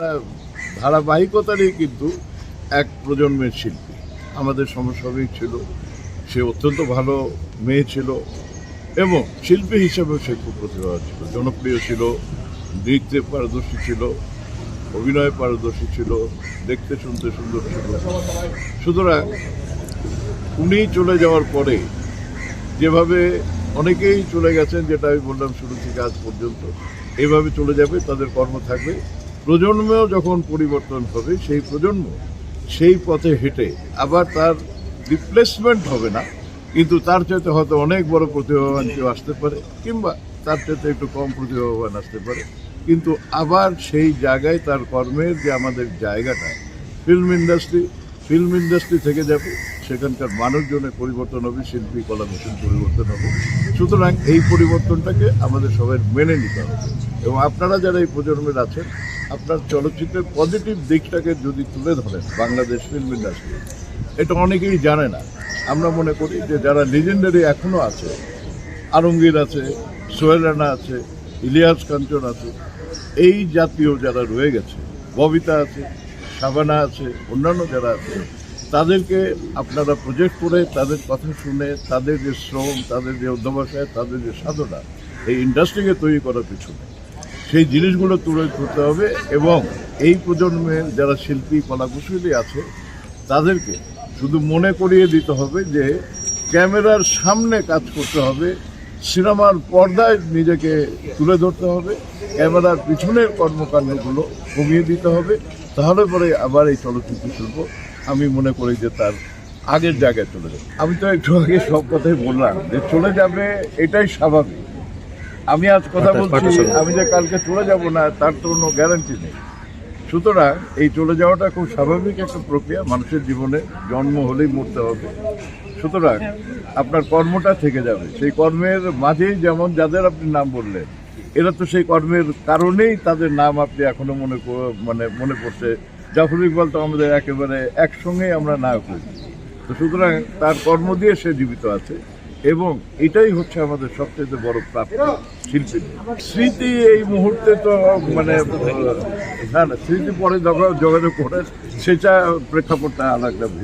তারা ধারাবাহিকতারই কিন্তু এক প্রজন্মের শিল্পী। আমাদের সমস্যাই ছিল, সে অত্যন্ত ভালো মেয়ে ছিল এবং শিল্পী হিসেবেও সে খুব প্রতিভাবান ছিল। জনপ্রিয় ছিল নৃত্যে পারদর্শী ছিল, অভিনয়ে পারদর্শী ছিল, দেখতে শুনতে সুন্দর ছিল। সুতরাং উনি চলে যাওয়ার পরে যেভাবে অনেকেই চলে গেছেন, যেটা আমি বললাম শুরু থেকে আজ পর্যন্ত, এভাবে চলে যাবে, তাদের কর্ম থাকবে। প্রজন্মেও যখন পরিবর্তন হবে, সেই প্রজন্ম সেই পথে হেঁটে আবার তার রিপ্লেসমেন্ট হবে না, কিন্তু তার চাইতে হয়তো অনেক বড় প্রতিভাবান কেউ আসতে পারে, কিংবা তার চাইতে একটু কম প্রতিভাবান আসতে পারে, কিন্তু আবার সেই জায়গায় তার কর্মের যে আমাদের জায়গাটা ফিল্ম ইন্ডাস্ট্রি ফিল্ম ইন্ডাস্ট্রি থেকে যাবে, সেখানকার মানুষজনের পরিবর্তন হবে, শিল্পী, কলা, মেশিন পরিবর্তন হবে। সুতরাং এই পরিবর্তনটাকে আমাদের সবাই মেনে নিতে হবে। এবং আপনারা যারা এই প্রজন্মের আছেন আপনার চলচ্চিত্রের পজিটিভ দিকটাকে যদি তুলে ধরেন, বাংলাদেশ ফিল্ম ইন্ডাস্ট্রি এটা অনেকেই জানে না। আমরা মনে করি যে যারা লিজেন্ডারি এখনও আছে, আলমগীর আছে, সোহেল রানা আছে, ইলিয়াস কাঞ্চন আছে, এই জাতীয় যারা রয়ে গেছে, ববিতা আছে সাবানা আছে, অন্যান্য যারা আছে, তাদেরকে আপনারা প্রজেক্ট করে তাদের কথা শুনে, তাদের যে শ্রম, তাদের যে অধ্যবসায়, তাদের যে সাধনা, এই ইন্ডাস্ট্রিকে তৈরি করার পিছনে সেই জিনিসগুলো তুলে ধরতে হবে এবং এই প্রজন্মের যারা শিল্পী কলাকুশলী আছে, তাদেরকে শুধু মনে করিয়ে দিতে হবে যে ক্যামেরার সামনে কাজ করতে হবে, সিনেমার পর্দায় নিজেকে তুলে ধরতে হবে, ক্যামেরার পিছনের কর্মকাণ্ডগুলো কমিয়ে দিতে হবে, তাহলে পরে আবার এই চলচ্চিত্র শিল্প আমি মনে করি যে তার আগের জায়গায় চলে যাবে। আমি তো একটু আগে সব কথাই বললাম যে চলে যাবে এটাই স্বাভাবিক। আমি আজ কথা বলছি আমি যে কালকে চলে যাব না তার তো কোনো গ্যারান্টি নেই। সুতরাং এই চলে যাওয়াটা খুব স্বাভাবিক একটা প্রক্রিয়া মানুষের জীবনে জন্ম হলেই মরতে হবে। সুতরাং আপনার কর্মটা থেকে যাবে। সেই কর্মের মাঝেই যেমন যাদের আপনি নাম বললেন এরা তো সেই কর্মের কারণেই তাদের নাম আপনি এখনও মনে কর- মানে মনে পড়ছে। জাফর ইকবাল তো আমাদের একেবারে একসঙ্গেই আমরা নায়ক হয়েছি। তো সুতরাং তার কর্ম দিয়ে সে জীবিত আছে। এবং এটাই হচ্ছে আমাদের সবচেয়ে বড় প্রাপ্তি শিল্পী। স্মৃতি এই মুহূর্তে তো মানে না না, স্মৃতি পরে যখন যোগাযোগ করে, সেটা প্রেক্ষাপটটা আলাদা ভিন্ন।